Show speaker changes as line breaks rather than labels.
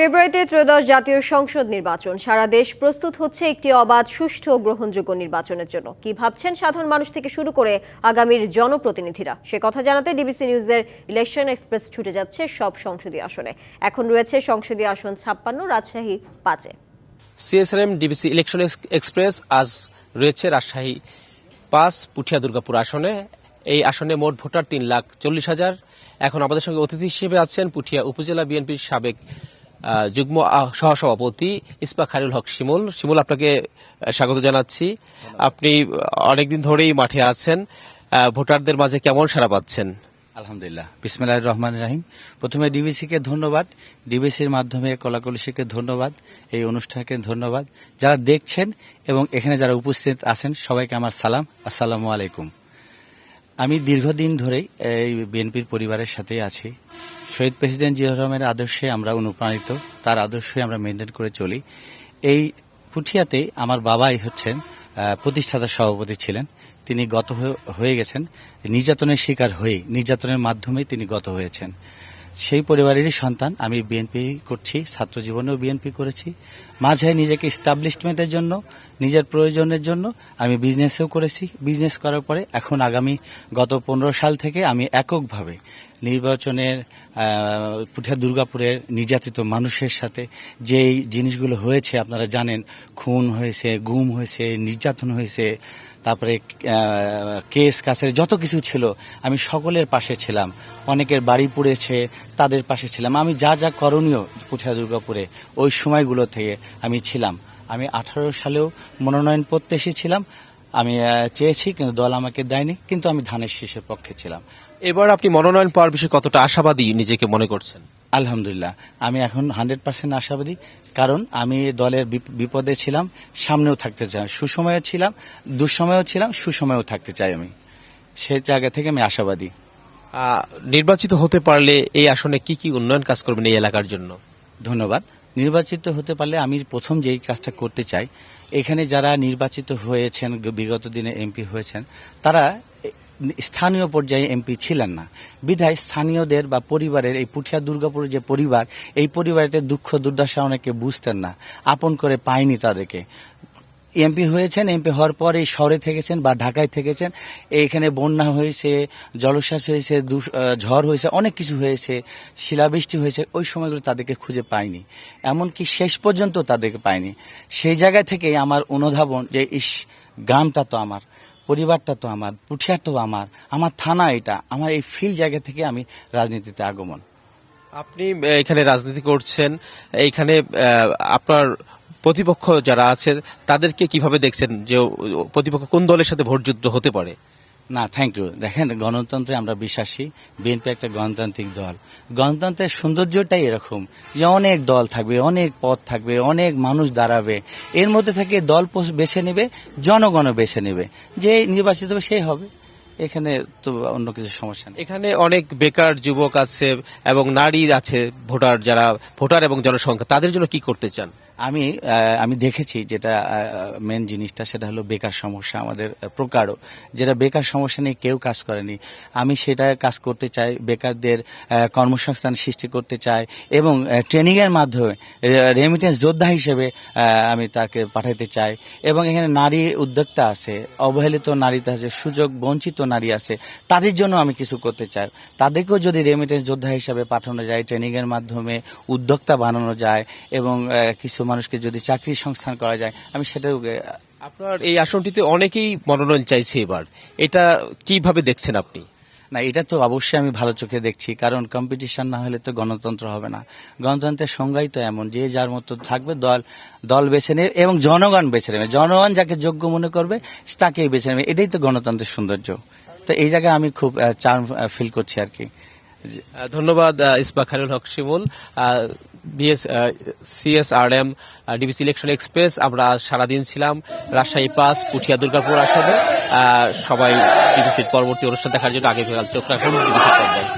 ফেব্রুয়ারিতে ত্রয়োদশ জাতীয় সংসদ নির্বাচন। সারা দেশ প্রস্তুত হচ্ছে একটি অবাধ, সুষ্ঠু গ্রহণযোগ্য নির্বাচনের জন্য। কি ভাবছেন সাধারণ মানুষ থেকে শুরু করে আগামীর জনপ্রতিনিধিরা? সে কথা জানাতে ডিবিসি নিউজের ইলেকশন এক্সপ্রেস ছুটে যাচ্ছে সব সংসদীয় আসনে। এখন রয়েছে সংসদীয় আসন ছাপ্পান্ন, রাজশাহী পাঁচে।
সিএসআরএম, ডিবিসি ইলেকশন এক্সপ্রেস আজ রয়েছে রাজশাহী পাঁচ, পুঠিয়া দুর্গাপুর আসনে। এই আসনে মোট ভোটার তিন লাখ চল্লিশ হাজার। এখন আমাদের সঙ্গে অতিথি হিসেবে আছেন পুঠিয়া উপজেলা বিএনপির সাবেক যুগ্ম সহসভাপতি ইসপা খায়রুল হক শিমুল। শিমুল, আপনাকে স্বাগত জানাচ্ছি। আপনি অনেকদিন ধরেই মাঠে আছেন। ভোটারদের মাঝে কেমন সাড়া পাচ্ছেন?
আলহামদুলিল্লাহ। বিসমিল্লাহ রহমান রাহিম। প্রথমে ডিবিসিকে ধন্যবাদ। ডিবিসির মাধ্যমে কলাকলসিকে ধন্যবাদ। এই অনুষ্ঠানকে ধন্যবাদ। যারা দেখছেন এবং এখানে যারা উপস্থিত আছেন, সবাইকে আমার সালাম। আসসালামু আলাইকুম। আমি দীর্ঘদিন ধরেই এই বিএনপির পরিবারের সাথে আছি। শহীদ প্রেসিডেন্ট জিয়া রহমানের আদর্শে আমরা অনুপ্রাণিত, তার আদর্শে আমরা মেনটেন করে চলি। এই পুঠিয়াতে আমার বাবাই হচ্ছেন প্রতিষ্ঠাতা সভাপতি ছিলেন। তিনি গত হয়ে গেছেন। নির্যাতনের শিকার হয়ে নির্যাতনের মাধ্যমে তিনি গত হয়েছেন। সেই পরিবারেরই সন্তান। আমি বিএনপি করছি ছাত্র জীবনেও বিএনপি করেছি। মাঝে নিজেকে স্টাবলিশমেন্টের জন্য, নিজের প্রয়োজনের জন্য আমি বিজনেসও করেছি। বিজনেস করার পরে এখন আগামী গত পনেরো সাল থেকে আমি এককভাবে নির্বাচনের পুঠিয়া দুর্গাপুরের নির্যাতিত মানুষের সাথে যেই জিনিসগুলো হয়েছে, আপনারা জানেন, খুন হয়েছে, গুম হয়েছে, নির্যাতন হয়েছে তারপরে কেস, কাছের যত কিছু ছিল, আমি সকলের পাশে ছিলাম। অনেকের বাড়ি পুড়েছে, তাদের পাশে ছিলাম। আমি যা যা করণীয় পুঠিয়া দুর্গাপুরে, ওই সময়গুলো থেকে আমি ছিলাম। আমি আঠারো সালেও মনোনয়ন করতে এসেছিলাম আমি চেয়েছি, কিন্তু দল আমাকে দেয়নি, কিন্তু আমি ধানের শীষের পক্ষে ছিলাম।
এবার আপনি মনোনয়ন পাওয়ার বিষয়ে কতটা আশাবাদী নিজেকে মনে করছেন?
আলহামদুলিল্লাহ আমি এখন হান্ড্রেড পার্সেন্ট আশাবাদী কারণ আমি দলের বিপ- বিপদে ছিলাম সামনেও থাকতে চাই সুসময়েও ছিলাম দুঃসময়েও ছিলাম সুসময়েও থাকতে চাই আমি। সে জায়গা থেকে আমি আশাবাদী।
নির্বাচিত হতে পারলে এই আসনে কি কি উন্নয়ন কাজ করবেন এই এলাকার জন্য?
ধন্যবাদ। নির্বাচিত হতে পারলে আমি প্রথম যেই কাজটা করতে চাই এখানে যারা নির্বাচিত হয়েছেন বিগত দিনে এমপি হয়েছেন তারা স্থানীয় পর্যায়ে এমপি ছিলেন না। বিধায় স্থানীয়দের বা পরিবারের এই পুঠিয়া দুর্গাপুর যে পরিবার, এই পরিবারের দুঃখ, দুর্দশা অনেকে বুঝতেন না, আপন করে পায়নি তাদেরকে। এমপি হয়েছেন, এমপি হওয়ার পর এই শহরে থেকেছেন বা ঢাকায় থেকেছেন। এইখানে বন্যা হয়েছে জলশ্বাস হয়েছে ঝড় হয়েছে, অনেক কিছু হয়েছে, শিলাবৃষ্টি হয়েছে, ওই সময়গুলো তাদেরকে খুঁজে পাইনি। এমনকি শেষ পর্যন্ত তাদেরকে পায়নি সেই জায়গা থেকে আমার অনুধাবন যে, ইস গ্রামটা তো আমার। পরিবারটা তো আমার, পুঠিয়া তো আমার আমার থানা এটা, আমার এই ফিল জায়গা থেকে আমি রাজনীতিতে আগমন।
আপনি এখানে রাজনীতি করছেন, এইখানে আপনার প্রতিপক্ষ যারা আছে, তাদেরকে কীভাবে দেখছেন যে প্রতিপক্ষ কোন দলের সাথে ভোটযুদ্ধ হতে পারে?
না থ্যাংক ইউ দেখেন, গণতন্ত্রে আমরা বিশ্বাসী। বিএনপি একটা গণতান্ত্রিক দল। গণতন্ত্রের সৌন্দর্যটাই এরকম যে অনেক দল থাকবে, অনেক পদ থাকবে, অনেক মানুষ দাঁড়াবে। এর মধ্যে থেকে দল বেছে নেবে, জনগণও বেছে নেবে। যে নির্বাচিত হবে, সেই হবে। এখানে তো অন্য কিছু সমস্যা নেই।
এখানে অনেক বেকার যুবক আছে এবং নারী আছে, ভোটার যারা, ভোটার এবং জনসংখ্যা, তাদের জন্য কি করতে চান?
আমি আমি দেখেছি যেটা মেন জিনিসটা, সেটা হলো বেকার সমস্যা আমাদের প্রকারও। যেটা বেকার সমস্যা নিয়ে কেউ কাজ করেনি। আমি সেটা কাজ করতে চাই, বেকারদের কর্মসংস্থান সৃষ্টি করতে চাই এবং ট্রেনিংয়ের মাধ্যমে রেমিটেন্স যোদ্ধা হিসেবে আমি তাকে পাঠাতে চাই। এবং এখানে নারী উদ্যোক্তা আছে, অবহেলিত নারীতে আছে, সুযোগ বঞ্চিত নারী আছে, তাদের জন্য আমি কিছু করতে চাই। তাদেরকেও যদি রেমিটেন্স যোদ্ধা হিসাবে পাঠানো যায় ট্রেনিংয়ের মাধ্যমে উদ্যোক্তা বানানো যায় এবং কিছু মানুষকে যদি চাকরির সংস্থান করা যায় আমি সেটাও
আপনার এই আসনটিতে অনেকেই মনোনয়ন চাইছে এবার। এটা কীভাবে দেখছেন আপনি?
না এটা তো অবশ্যই আমি ভালো চোখে দেখছি কারণ কম্পিটিশন না হলে তো গণতন্ত্র হবে না। গণতন্ত্রের সংজ্ঞাই তো এমন যে যার মতো থাকবে দল দল বেছে নেবে এবং জনগণ বেছে নেবে। জনগণ যাকে যোগ্য মনে করবে তাকেই বেছে নেবে। এটাই তো গণতন্ত্রের সৌন্দর্য। তো এই জায়গায় আমি খুব চার্ম ফিল করছি আর কি।
ধন্যবাদ Isba Khairul Haque Shimul. BS CSRM DBC election express, আমরা সারাদিন ছিলাম রাজশাহী পাস, পুঠিয়া, দুর্গাপুর আসনে। সবাই ডিবিসির পরবর্তী অনুষ্ঠান দেখার জন্য আগে চোখ রাখুন, ডিবিসির পর্দায়।